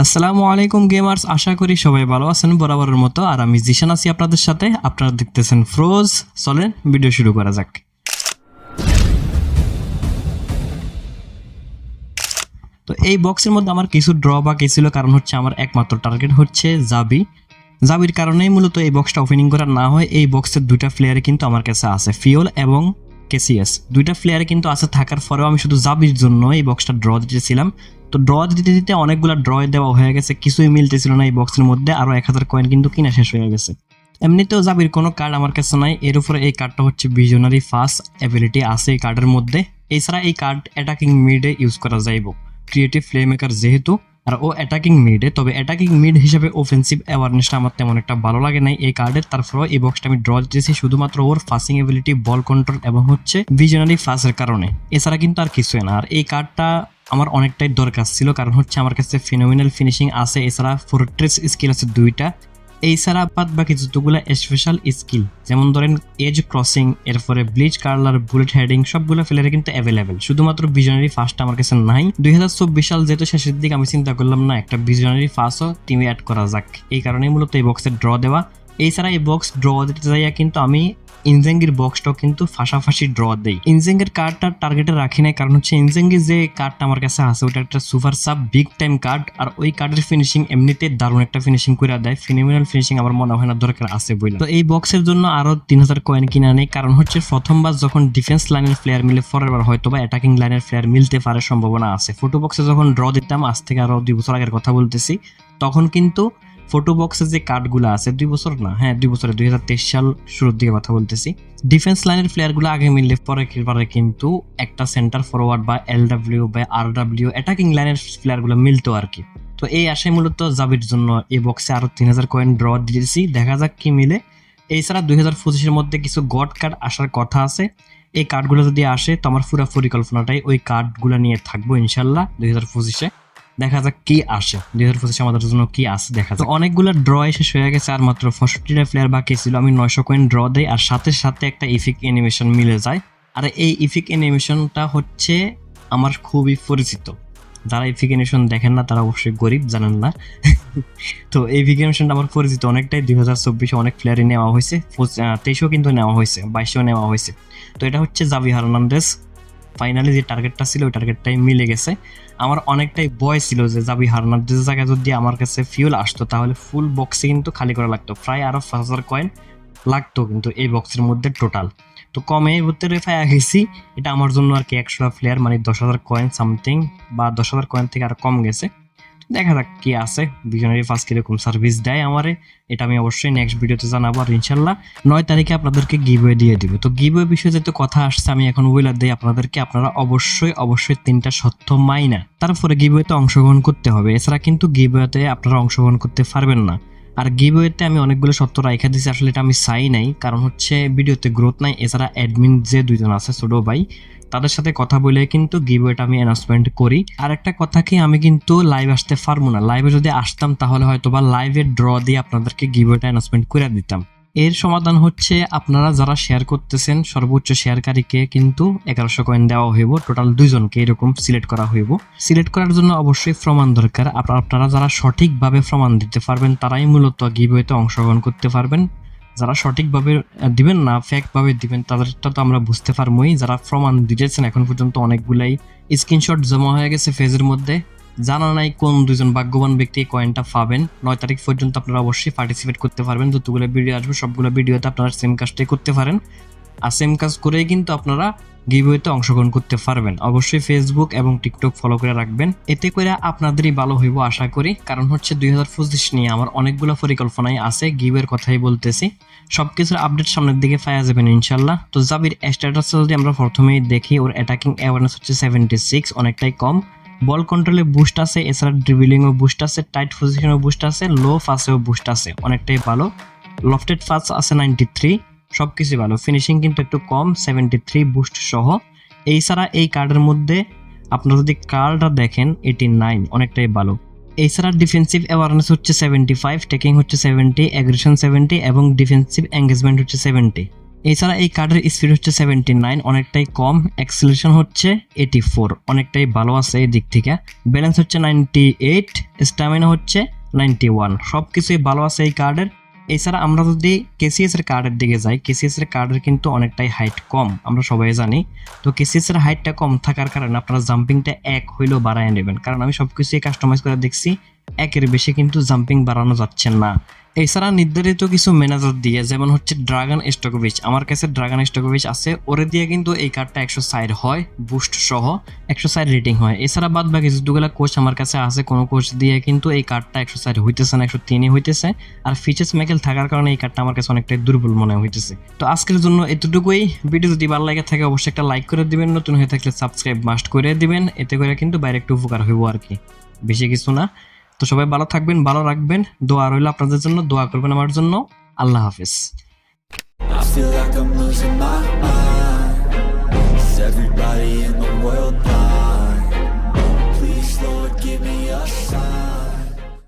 আসসালামু আলাইকুম গেমার্স, আশা করি সবাই ভালো আছেন। বরাবরের মতো আর আমি জিশান আছি আপনাদের সাথে। আপনারা দেখতেছেন ফ্রোজ চলেন ভিডিও শুরু করা যাক। তো এই বক্সের মধ্যে আমার কিছু ড্র বাকি ছিল, কারণ হচ্ছে আমার একমাত্র টার্গেট হচ্ছে জাবি জাবির কারণেই মূলত এই বক্সটা ওপেনিং করা না হয়, এই বক্সের দুইটা প্লেয়ারে কিন্তু আমার কাছে আছে ফিওল এবং কেসিএস দুইটা প্লেয়ারে কিন্তু আছে, থাকার পরেও আমি শুধু জাবির জন্য এই বক্সটা ড্র দিতেছিলাম। তো ড্র দিতে দিতে অনেকগুলো ড্র দেওয়া হয়ে গেছে, কিছুই মিলতেছিল না এই বক্সের মধ্যে আরও এক হাজার কয়েন কিন্তু কিনা শেষ হয়ে গেছে। এমনিতেও জাবির কোনো কার্ড আমার কাছে নাই, এর উপরে এই কার্ডটা হচ্ছে ভিজনারি ফাস্ট অ্যাবিলিটি আছে এই কার্ডের মধ্যে। এছাড়া এই কার্ড অ্যাটাকিং মিডে ইউজ করা যাইব। ক্রিয়েটিভ প্লে মেকার যেহেতু, আর ও অ্যাটাকিং মিডে তবে অ্যাটাকিং মিড হিসেবে অফেন্সিভ অ্যাওয়ারনেসটা আমার তেমন একটা ভালো লাগে নাই এই কার্ডের তারপরেও এই বক্সটা আমি ড্র দিতেছি শুধুমাত্র ওর ফাসিং এবিলিটি বল কন্ট্রোল এবং হচ্ছে ভিজনারি ফাসের কারণে। এছাড়া কিন্তু আর কিছুই না। আর এই কার্ডটা আমার অনেকটাই দরকার ছিল, কারণ হচ্ছে আমার কাছে ফিনোমিনাল ফিনিশিং আছে। এছাড়া ফোরট্রেস স্কিল আছে দুইটা। এছাড়া বাদ বাকি যতগুলো স্পেশাল স্কিল যেমন ধরেন এজ ক্রসিং এরপরে ব্লিচ কার্লার বুলেট হেডিং সবগুলো ফেলের কিন্তু অ্যাভেলেবেল শুধুমাত্র ভিজনারি ফার্স্ট আমার কাছে নাই। দুই হাজার চব্বিশ সাল যেহেতু শেষের দিকে আমি চিন্তা করলাম, না, একটা ভিজনারি ফার্স্টও টিমে অ্যাড করা যাক। এই কারণেই মূলত এই বক্সের ড্র দেওয়া। এছাড়া এই বক্স ড্র দিতে যাইয়া কিন্তু আমি ইনজেঙ্গির বক্সটাও কিন্তু ফাঁসাফাঁসি ড্র দেই। ইনজেঙ্গের কার্ডটা টার্গেটে রাখি নাই, কারণ হচ্ছে ইনজেঙ্গির যে কার্ডটা আমার কাছে আছে ওটা একটা super sub big time card আর ওই কার্ডের ফিনিশিং এমনিতে দারুণ একটা ফিনিশিং করে দেয়। ফিনোমিনাল ফিনিশিং আমার মনে হয় না দরকার আছে বইলা। তো এই বক্সের জন্য আরও তিন হাজার কয়েন কিনা নেই, কারণ হচ্ছে প্রথমবার যখন ডিফেন্স লাইনের প্লেয়ার মিলে পরের বার হয়তো বা অ্যাটাকিং লাইনের প্লেয়ার মিলতে পারে সম্ভাবনা আছে। ফটো বক্সে যখন ড্র দিতাম, আজ থেকে আরও দুই বছর আগের কথা বলতেছি, তখন কিন্তু ফটো বক্সে যে কার্ডগুলো আছে, দুই বছর না হ্যাঁ দুই বছরে, দুই হাজার তেইশ সাল শুরুর দিকে কথা বলতেছি। ডিফেন্স লাইনের প্লেয়ারগুলো আগে মিললে পরে পরে কিন্তু একটা সেন্টার ফরওয়ার্ড বা এল ডাব্লিউ বা আর ডাব্লিউ অ্যাটাকিং লাইনের প্লেয়ারগুলো মিলতো আর কি। তো এই আশায় মূলত জাবির জন্য এই বক্সে আরও তিন হাজার কয়েন ড্র দিয়েছি। দেখা যাক কি মিলে। এছাড়া দুই হাজার পঁচিশের মধ্যে কিছু গড কার্ড আসার কথা আছে। এই কার্ডগুলো যদি আসে, তো আমার পুরো পরিকল্পনাটাই ওই কার্ডগুলো নিয়ে থাকব ইনশাল্লাহ দুই হাজার পঁচিশে। দেখা যাক কি আসে। দুই হাজার পঁচিশে আমাদের জন্য কি আসে দেখা যাক। অনেকগুলো ড্র শেষ হয়ে গেছে আর মাত্র পঁয়ষট্টিটা প্লেয়ার বাকি ছিল। আমি নয়শো কয়েন ড্র দেই আর সাথে সাথে একটা ইফিক অ্যানিমেশন মিলে যায়। আর এই ইফিক অ্যানিমেশনটা হচ্ছে আমার খুবই পরিচিত। যারা ইফিক অ্যানিমেশন দেখেন না, তারা অবশ্যই গরিব জানেন না। তো এই ভিকেশনটা আমার পরিচিত অনেকটাই। দুই হাজার চব্বিশে অনেক প্লেয়ারই নেওয়া হয়েছে। তেইশেও কিন্তু নেওয়া হয়েছে, বাইশেও নেওয়া হয়েছে। তো এটা হচ্ছে জাভি হার্নান্দেস ফাইনালি যে টার্গেটটা ছিল, ওই টার্গেটটাই মিলে গেছে। আমার অনেকটাই বয় ছিল যে যাবি হার্নান্দেস জায়গায় যদি আমার কাছে ফিউল আসতো, তাহলে ফুল বক্সে কিন্তু খালি করা লাগতো। প্রায় আরও পাঁচ হাজার কয়েন লাগতো কিন্তু এই বক্সের মধ্যে টোটাল তো কমে ভিতরে রেফাই গেছি। এটা আমার জন্য আর কি একশো প্লেয়ার মানে দশ হাজার কয়েন সামথিং বা দশ হাজার কয়েন থেকে আর কম গেছে। দেখা যাক কি আছে। ভিশনারি ফার্স্ট কীরকম সার্ভিস দেয় আমারে, এটা আমি অবশ্যই নেক্সট ভিডিওতে জানাব আর ইনশাল্লাহ নয় তারিখে আপনাদেরকে গিভওয়ে দিয়ে দিব। তো গিভওয়ে বিষয়ে যেহেতু কথা আসছে, আমি এখন উইলার দিই আপনাদেরকে আপনারা অবশ্যই অবশ্যই তিনটা সত্য মাইনা। তারপরে গিভওয়েতে অংশগ্রহণ করতে হবে। এছাড়া কিন্তু গিভওয়েতে আপনারা অংশগ্রহণ করতে পারবেন না। আর গিভওয়েতে আমি অনেকগুলো সত্য রাইখা দিয়েছি আসলে এটা আমি চাই নাই, কারণ হচ্ছে ভিডিওতে গ্রোথ নাই, এছাড়া অ্যাডমিন যে দুইজন আছে, ছোটো ভাই, তাদের সাথে কথা বলে কিন্তু গিভওয়েটা আমি অ্যানাউন্সমেন্ট করি। আর একটা কথা কি, আমি কিন্তু লাইভ আসতে পারব না। লাইভে যদি আসতাম, তাহলে হয়তো বা লাইভে ড্র দিয়ে আপনাদেরকে গিভওয়েটা অ্যানাউন্সমেন্ট করে দিতাম। এর সমাধান হচ্ছে আপনারা যারা শেয়ার করতেছেন সর্বোচ্চ শেয়ারকারীকে কিন্তু এগারোশো কয়েন দেওয়া হইব। টোটাল দুইজনকে এরকম সিলেক্ট করা হইব। সিলেক্ট করার জন্য অবশ্যই প্রমাণ দরকার। আপনারা যারা সঠিকভাবে প্রমাণ দিতে পারবেন, তারাই মূলত গিভওয়েতে অংশগ্রহণ করতে পারবেন। যারা সঠিকভাবে দিবেন না ফ্যাকভাবে দিবেন, তাদেরটা তো আমরা বুঝতে পারবোই যারা প্রমাণ দিতেছেন, এখন পর্যন্ত অনেকগুলাই স্ক্রিনশট জমা হয়ে গেছে ফেজের মধ্যে। জানা নাই কোন দুজন ভাগ্যবান ব্যক্তি কয়েনটা পাবেন। নয় তারিখ পর্যন্ত আপনারা অবশ্যই পার্টিসিপেট করতে পারবেন। যতগুলো ভিডিও আসবে, সবগুলো ভিডিওতে আপনারা সেম কাজটাই করতে পারেন। আর সেম কাজ করেই কিন্তু আপনারা গিভওয়েতে অংশগ্রহণ করতে পারবেন। অবশ্যই ফেসবুক এবং টিকটক ফলো করে রাখবেন। এতে করে আপনাদেরই ভালো হইব আশা করি। কারণ হচ্ছে দুই হাজার পঁচিশ নিয়ে আমার অনেকগুলো পরিকল্পনাই আছে গিভের কথাই বলতেছি। সব কিছুর আপডেট সামনের দিকে পাওয়া যাবেন ইনশাল্লাহ তো জাবির স্ট্যাটাস যদি আমরা প্রথমেই দেখি, ওর অ্যাটাকিং অ্যাওয়ারনেস হচ্ছে সেভেন্টি সিক্স অনেকটাই কম। বল কন্ট্রোলে বুস্ট আছে, এছাড়া ড্রিবিলিংও বুস্ট আছে টাইট পজিশনেও বুস্ট আছে লো ফাসেও বুস্ট আছে, অনেকটাই ভালো। লফটেড ফাস আছে নাইনটি থ্রি সব কিছুই ভালো। ফিনিশিং কিন্তু একটু কম সেভেন্টি থ্রি বুস্ট সহ। এই ছাড়া এই কার্ডের মধ্যে আপনারা যদি কার্ডটা দেখেন এটি নাইন অনেকটাই ভালো। এছাড়া ডিফেন্সিভ অ্যাওয়ারনেস হচ্ছে সেভেন্টি ফাইভ টেকিং হচ্ছে সেভেন্টি অ্যাগ্রেশন সেভেন্টি এবং ডিফেন্সিভ এঙ্গেজমেন্ট হচ্ছে সেভেন্টি এছাড়া এই কার্ডের স্পিড হচ্ছে সেভেন্টি নাইন অনেকটাই কম। অ্যাক্সিলেশন হচ্ছে এইটি ফোর অনেকটাই ভালো আছে এই দিক থেকে। ব্যালেন্স হচ্ছে নাইনটি এইট স্ট্যামিনা হচ্ছে নাইনটি ওয়ান সব কিছুই ভালো আছে এই কার্ডের এছাড়া আমরা যদি কেসিএস এর কার্ডের দিকে যাই কেসিএস এর কার্ডের কিন্তু অনেকটাই হাইট কম, আমরা সবাই জানি। তো কেসিএস এর হাইটটা কম থাকার কারণে আপনারা জাম্পিংটা এক হইলেও বাড়ায় নেবেন, কারণ আমি সব কিছুই কাস্টমাইজ করে দেখছি। একের বেশি কিন্তু জাম্পিং বাড়ানো যাচ্ছে না। এছাড়া নির্ধারিত কিছু ম্যানেজার দিয়ে, যেমন হচ্ছে ড্রাগন স্টকোভিচ আমার কাছে ড্রাগন স্টকোভিচ আছে। ওরে দিয়ে কিন্তু এই কার্ডটা একশো সাইড হয় বুস্ট সহ একশো সাইড রেটিং হয়। এছাড়া বাদ বাকি যেগুলো কোচ আমার কাছে আছে, কোনো কোচ দিয়ে কিন্তু এই কার্ডটা একশো সাইড হইতেছে না, একশো তিনই হইতেছে। আর ফিচার্স মেকেল থাকার কারণে এই কার্ডটা আমার কাছে অনেকটাই দুর্বল মনে হইতেছে। তো আজকের জন্য এতটুকুই। ভিডিও যদি ভালো লাগে থাকে, অবশ্যই একটা লাইক করে দিবেন। নতুন হয়ে থাকলে সাবস্ক্রাইব মাস্ট করে দিবেন। এতে করে কিন্তু বাইরে একটু উপকার হইব আর কি। বেশি কিছু না। তো সবাই ভালো থাকবেন, ভালো রাখবেন। দোয়া রইল আপনাদের জন্য, দোয়া করবেন আমার জন্য। আল্লাহ হাফিজ। Everybody in the world